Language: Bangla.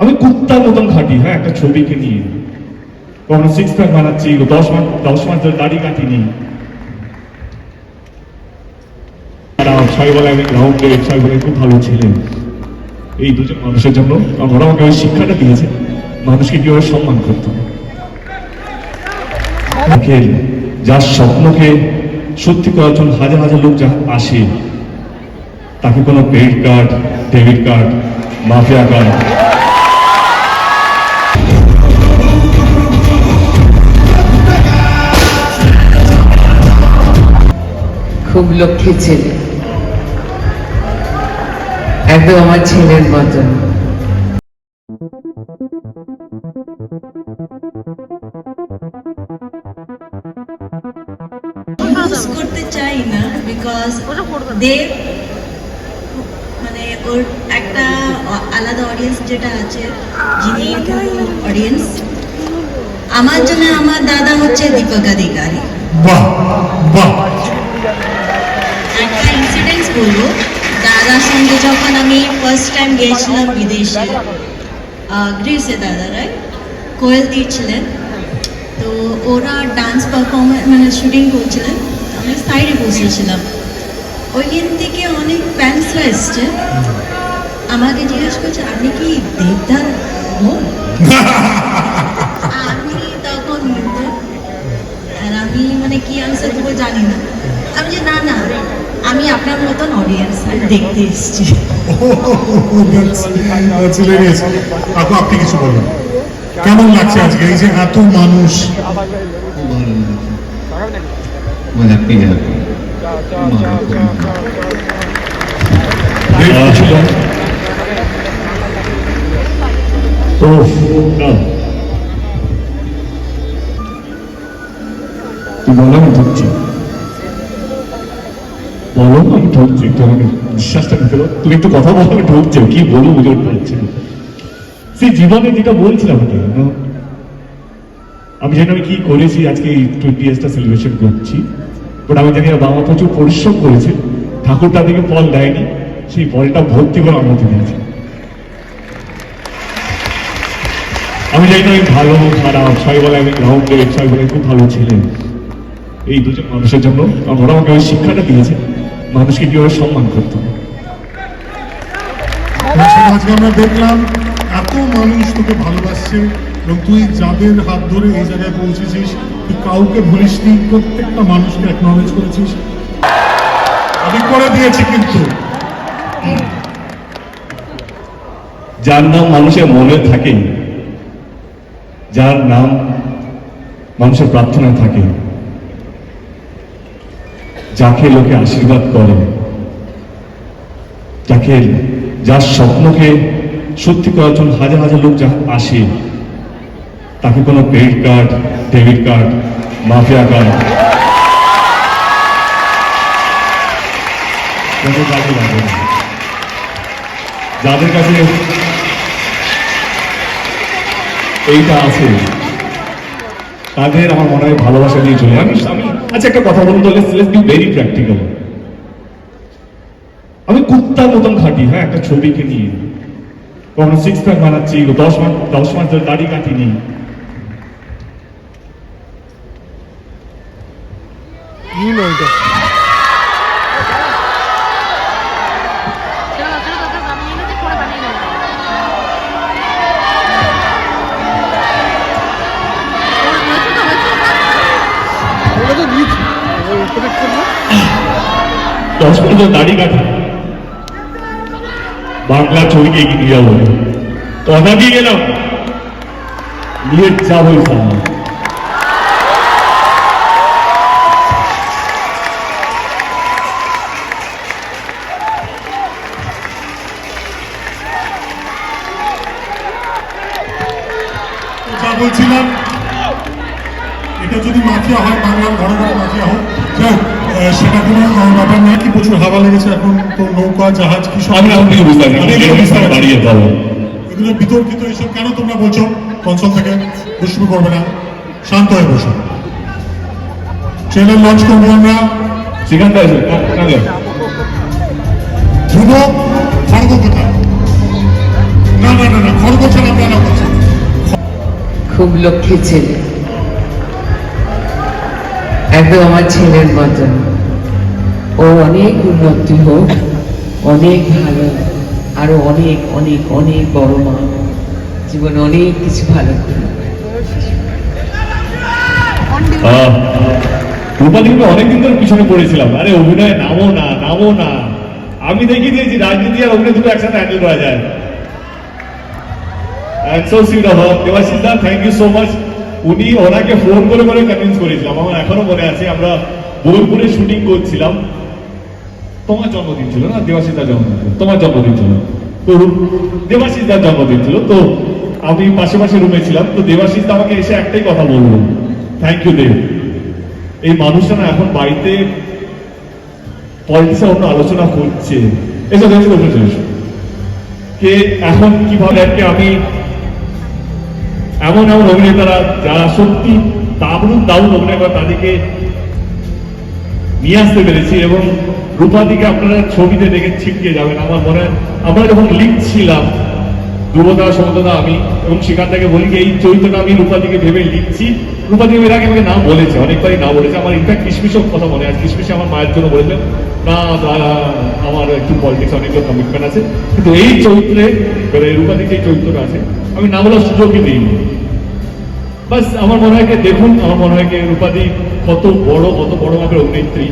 আমি কুত্তার মতন খাটি হ্যাঁ একটা ছবিকে নিয়ে। কখনো সিক্স প্যাক বানাচ্ছি দশ মাস দশ মাস ধরে দাড়ি কাটিনি। সবাই সবাই বলে, খুব ভালো এই দুজন মানুষের জন্য, ওরা আমাকে ওই শিক্ষাটা দিয়েছে, মানুষকে কীভাবে সম্মান করতে যার স্বপ্নকে সত্যি করার জন্য হাজার হাজার লোক যা আসে, তাকে কোনো credit card debit card mafia card খুব লক্ষ্মী ছেলে। একদম আমার ছেলের মতন করতে চাই না বিকজ দে মানে ওর একটা আলাদা অডিয়েন্স যেটা আছে যিনি অডিয়েন্স আমার জন্য আমার দাদা হচ্ছে দীপক অধিকারী বাহ বাহ। ইনসিডেন্টস বলব দাদার সঙ্গে যখন আমি ফার্স্ট টাইম গিয়েছিলাম বিদেশে গ্রিসে দাদা রায় কোয়েল দিয়েছিলেন। তো ওরা ডান্স পারফরমেন্স মানে শুটিং করছিলেন। আমি সাইডে বসেছিলাম। ওইখান থেকে অনেক ফ্যান্সরা এসছে। আমাকে জিজ্ঞেস করছে, আপনি কি দেবদার বোন? আমি তখন আর আমি মানে কি আনসার দেবো জানি না। হাজার মতন অডিয়েন্স আমি দেখতে এসেছি। আপনি কিছু বলুন কেমন লাগছে আজকে? এই যে এত মানুষ। কি আমাকে বিশ্বাসটা পারো তুমি একটু কথা বলো, আমি ঢুকছি কি বলব বুঝে উঠতে পারছি না। সেই জীবনে যেটা বলছিলাম আমি জানি আমি কি করেছি, আজকে টোয়েন্টি ইয়ার্সটা সেলিব্রেশন করছি বাট আমি জানি বাবা প্রচুর পরিশ্রম করেছে ঠাকুর তাদেরকে ফল দেয়নি, সেই ফলটা ভর্তি করে মধ্যে দিয়েছে। আমি জানি না ভালো, খারাপ, সবাই বলে আমি গ্রাউন্ডে সবাই বলে খুব ভালো ছেলে। এই দুজন মানুষের জন্য ওরা আমাকে ওই শিক্ষাটা দিয়েছে। মানুষকে কীভাবে সম্মান করতে হবে? আজকে আমরা দেখলাম এত মানুষ তোকে ভালোবাসছে এবং তুই যাদের হাত ধরে এই জায়গায় পৌঁছেছিস তুই কাউকে ভুলিসনি প্রত্যেকটা মানুষকে অ্যাকনলেজ করেছিস। আমি করে দিয়েছি কিন্তু। যার নাম মানুষের মনে থাকে যার নাম মানুষের প্রার্থনায় থাকে যাকে লোকে আশীর্বাদ করে, যাকে যার স্বপ্নকে সত্যি করার জন্য হাজার হাজার লোক যা আসে, তাকে কোনো credit card debit card mafia card কাজে যাদের কাছে এইটা আছে, তাদের আমার মনে হয় ভালোবাসা দিয়ে চলে। আমি আমি আচ্ছা একটা কথা বলুন তো লেটস বি ভেরি প্র্যাকটিক্যাল আমি কুত্তার মতন খাটি হ্যাঁ একটা ছবিকে নিয়ে। কখনো সিক্স প্যাক বানাচ্ছি দশ মাস দশ মাস ধরে দাড়ি কাটিনি। দশ ধরে দাড়ি কাটি বাংলা ছবিকে এগিয়ে নিয়ে যাব। কথা দিয়ে গেলাম। নিয়ে যাব ইনশাআল্লাহ। যা বলছিলাম, এটা যদি মাফিয়া হয়, বাংলার ঘরে ঘরে মাফিয়া হোক। সেটা কোনো ব্যাপার না কি প্রচুর হাওয়া লেগেছে এখন? তো নৌকা জাহাজ কি সব? আমি বুঝতে পারছি। দাঁড়িয়ে এগুলো বিতর্কিত এসব কেন তোমরা বলছো? কনসল থেকে দুষ্মি করবে না। শান্ত হয়ে বসো। ট্রেলার লঞ্চ করব আমরা। সেখানটা আছে ধ্রুব খড়গ কোথায়? না না না না খরগোশ ছাড়া আমরা না বলছি খুব লক্ষ্মী ছেলে। একদম আমার ছেলের মতন। ও অনেক উন্নতি হোক অনেক ভালো আরও অনেক অনেক অনেক বড় মা। জীবনে অনেক কিছু ভালো আহ, রূপালীকে অনেকদিন ধরে পিছনে পড়েছিলাম। আরে অভিনয় নামো না নামো না। আমি দেখিয়ে দিয়েছি রাজনীতি আর অভিনয় দুটো একসাথে হ্যান্ডেল করা যায়। Sweet of her. Debashis da thank you so much উনি ওনাকে ফোন করে করে কনভিন্স করেছিলাম। আমার এখনও মনে আছে আমরা বোলপুরে শুটিং করছিলাম। তোমার জন্মদিন ছিল না? দেবাশিসদার জন্মদিন ছিল। তোমার জন্মদিন ছিল। তো দেবাশিস দার জন্মদিন ছিল। তো আমি পাশে পাশে রুমে ছিলাম। তো দেবাশিস আমাকে এসে একটাই কথা বলল। Thank you Deb. এই মানুষটা না এখন বাড়িতে পলিটিক্সে অন্য আলোচনা করছে। এসব উপরে কে এখন কীভাবে আর কি আমি এমন এমন অভিনেতারা যারা সত্যি দারুণ দারুণ অভিনয় করে তাদেরকে নিয়ে আসতে পেরেছি এবং রূপাদিকে আপনারা ছবিতে দেখে ছিটকে যাবেন। আমার মনে হয়, আমরা যখন লিখছিলাম ধ্রুবদা সমতদা আমি এবং সেখানটাকে বলি যে, এই চরিত্রটা আমি রূপাদিকে ভেবে লিখছি। রূপাদি এর আগে আমাকে না বলেছে, অনেকবারই না বলেছে। আমার ইনফ্যাক্ট কিশমিশও কথা মনে আছে। কিশমিশে আমার মায়ের জন্য বলেছেন না আমার একটু পলিটিক্স অনেকগুলো কমিটমেন্ট আছে। কিন্তু এই চরিত্রে মানে রূপাদিকে এই চরিত্রটা আছে, আমি না বলার সুযোগই দিইনি। বাস, আমার মনে হয় দেখুন, আমার মনে হয় রূপাদি কত বড় কত বড় মাপের অভিনেত্রী?